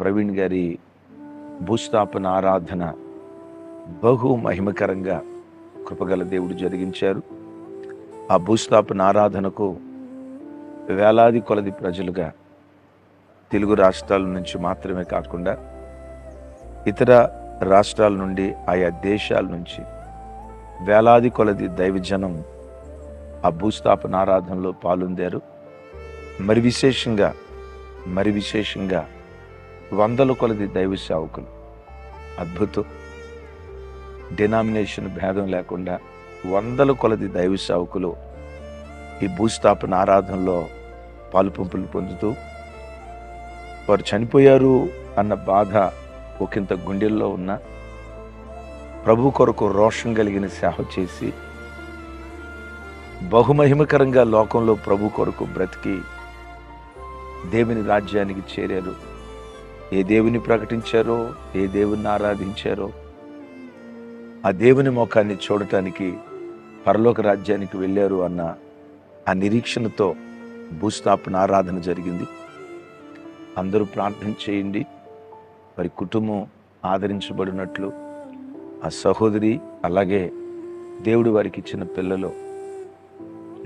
ప్రవీణ్ గారి భూస్థాపన ఆరాధన బహు మహిమకరంగా కృపగల దేవుడు జరిగించారు. ఆ భూస్థాపన ఆరాధనకు వేలాది కొలది ప్రజలుగా తెలుగు రాష్ట్రాల నుంచి మాత్రమే కాకుండా ఇతర రాష్ట్రాల నుండి ఆయా దేశాల నుంచి వేలాది కొలది దైవజనం ఆ భూస్థాపన ఆరాధనలో పాల్గొందారు. మరి విశేషంగా మరి విశేషంగా వందల కొలది దైవ సేవకులు. అద్భుతం. డినామినేషన్ భేదం లేకుండా వందల కొలది దైవ సేవకులు ఈ భూస్థాపన ఆరాధనలో పాలుపంపులు పొందుతూ వారు చనిపోయారు అన్న బాధ ఒకంత గుండెల్లో ఉన్న ప్రభు కొరకు రోషం కలిగిన సేవ చేసి బహుమహిమకరంగా లోకంలో ప్రభు కొరకు బ్రతికి దేవుని రాజ్యానికి చేరారు. ఏ దేవుని ప్రకటించారో ఏ దేవుని ఆరాధించారో ఆ దేవుని ముఖాన్ని చూడటానికి పరలోక రాజ్యానికి వెళ్ళారు అన్న ఆ నిరీక్షణతో భూస్థాపన ఆరాధన జరిగింది. అందరూ ప్రార్థన చేయండి. వారి కుటుంబం ఆదరించబడినట్లు ఆ సహోదరి అలాగే దేవుడు వారికి ఇచ్చిన పిల్లలు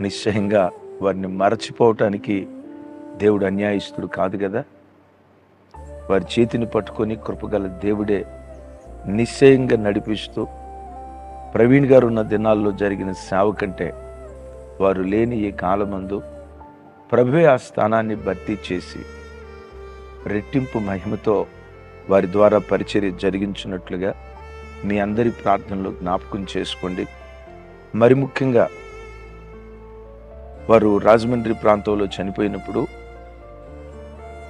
నిశ్చయంగా వారిని మరచిపోవటానికి దేవుడు అన్యాయస్తుడు కాదు కదా? వారి చేతిని పట్టుకొని కృపగల దేవుడే నిశ్చయంగా నడిపిస్తూ ప్రవీణ్ గారు ఉన్న దినాల్లో జరిగిన సేవ కంటే వారు లేని ఈ కాలమందు ప్రభువే ఆ స్థానాన్ని భర్తీ చేసి రెట్టింపు మహిమతో వారి ద్వారా పరిచర్య జరిగించినట్లుగా మీ అందరి ప్రార్థనలో జ్ఞాపకం చేసుకోండి. మరి ముఖ్యంగా వారు రాజమండ్రి ప్రాంతంలో చనిపోయినప్పుడు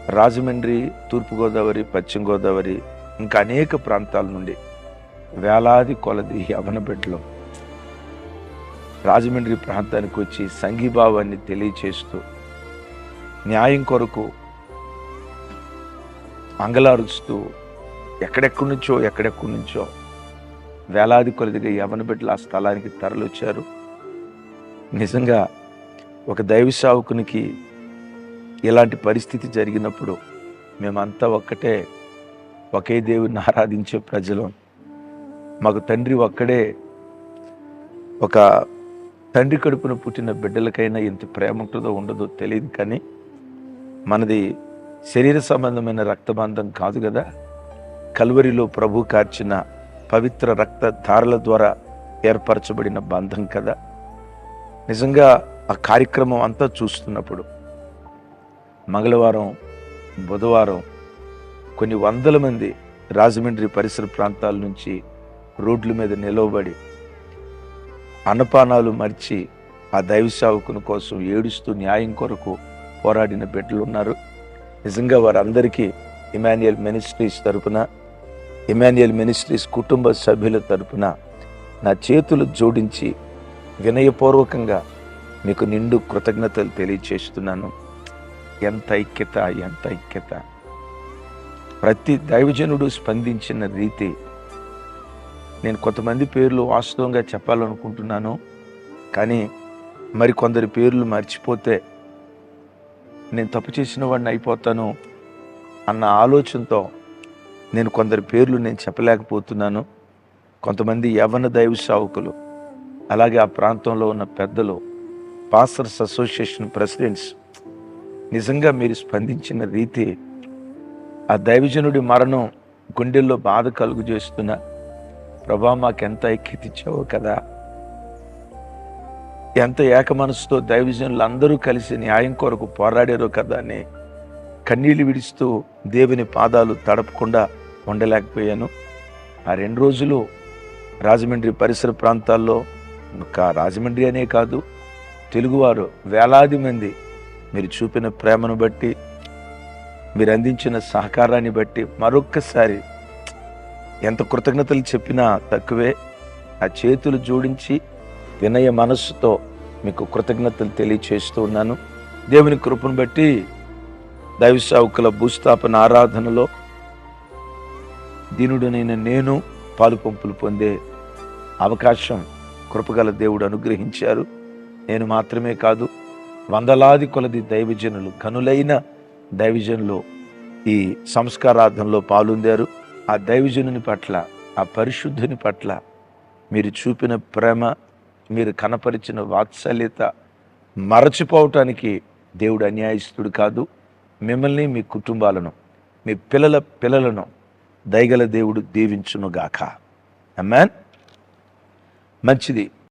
రాజమండ్రి తూర్పుగోదావరి పశ్చిమ గోదావరి ఇంకా అనేక ప్రాంతాల నుండి వేలాది కొలది యవనపెట్టలో రాజమండ్రి ప్రాంతానికి వచ్చి సంఘీభావాన్ని తెలియచేస్తూ న్యాయం కొరకు అంగలారుస్తూ ఎక్కడెక్కడి నుంచో ఎక్కడెక్కడి నుంచో వేలాది కొలదిగా యవన బిడ్డలు ఆ స్థలానికి తరలొచ్చారు నిజంగా ఒక దైవ సావుకునికి ఇలాంటి పరిస్థితి జరిగినప్పుడు మేమంతా ఒక్కటే ఒకే దేవుని ఆరాధించే ప్రజలం. మాకు తండ్రి ఒక్కడే ఒక తండ్రి కడుపున పుట్టిన బిడ్డలకైనా ఎంత ప్రేమ ఉంటుందో ఉండదో తెలియదు కానీ మనది శరీర సంబంధమైన రక్తబంధం కాదు కదా. కల్వరిలో ప్రభు కార్చిన పవిత్ర రక్త ధారల ద్వారా ఏర్పరచబడిన బంధం కదా. నిజంగా ఆ కార్యక్రమం అంతా చూస్తున్నప్పుడు మంగళవారం బుధవారం కొన్ని వందల మంది రాజమండ్రి పరిసర ప్రాంతాల నుంచి రోడ్ల మీద నిలవబడి అన్నపానాలు మర్చి ఆ దైవ సేవకుని కోసం ఏడుస్తూ న్యాయం కొరకు పోరాడిన బిడ్డలు ఉన్నారు. నిజంగా వారందరికీ ఇమాన్యుయల్ మినిస్ట్రీస్ తరపున ఇమాన్యుయల్ మినిస్ట్రీస్ కుటుంబ సభ్యుల తరపున నా చేతులు జోడించి వినయపూర్వకంగా మీకు నిండు కృతజ్ఞతలు తెలియచేస్తున్నాను. ఎంత ఐక్యత ఎంత ఐక్యత. ప్రతి దైవజనుడు స్పందించిన రీతి నేను కొంతమంది పేర్లు వాస్తవంగా చెప్పాలనుకుంటున్నాను కానీ మరి కొందరి పేర్లు మర్చిపోతే నేను తప్పు చేసిన వాడిని అయిపోతాను అన్న ఆలోచనతో నేను కొందరి పేర్లు నేను చెప్పలేకపోతున్నాను. కొంతమంది యవన దైవ సావుకులు అలాగే ఆ ప్రాంతంలో ఉన్న పెద్దలు పాస్టర్స్ అసోసియేషన్ ప్రెసిడెంట్స్ నిజంగా మీరు స్పందించిన రీతి ఆ దైవజనుడి మరణం గుండెల్లో బాధ కలుగు చేస్తున్న ప్రభా మాకెంత ఐక్యతిచ్చావో కదా. ఎంత ఏక మనసుతో దైవజనులు అందరూ కలిసి న్యాయం కొరకు పోరాడారో కదా అని కన్నీళ్ళు విడుస్తూ దేవుని పాదాలు తడపకుండా ఉండలేకపోయాను. ఆ రెండు రోజులు రాజమండ్రి పరిసర ప్రాంతాల్లో ఇంకా రాజమండ్రి అనే కాదు తెలుగువారు వేలాది మంది మీరు చూపిన ప్రేమను బట్టి మీరు అందించిన సహకారాన్ని బట్టి మరొక్కసారి ఎంత కృతజ్ఞతలు చెప్పినా తక్కువే. ఆ చేతులు జోడించి వినయ మనస్సుతో మీకు కృతజ్ఞతలు తెలియచేస్తూ ఉన్నాను. దేవుని కృపను బట్టి దైవ సావుకుల భూస్థాపన ఆరాధనలో దీనుడనైన నేను పాలు పంపులు పొందే అవకాశం కృపగల దేవుడు అనుగ్రహించారు. నేను మాత్రమే కాదు వందలాది కొలది దైవజనులు కనులైన దైవజనులు ఈ సంస్కారార్థంలో పాల్గొందారు ఆ దైవజనుని పట్ల ఆ పరిశుద్ధుని పట్ల మీరు చూపిన ప్రేమ మీరు కనపరిచిన వాత్సల్యత మరచిపోవటానికి దేవుడు అన్యాయస్తుడు కాదు. మిమ్మల్ని మీ కుటుంబాలను మీ పిల్లల పిల్లలను దయగల దేవుడు దీవించునుగాక. అమ్మాన్ మంచిది.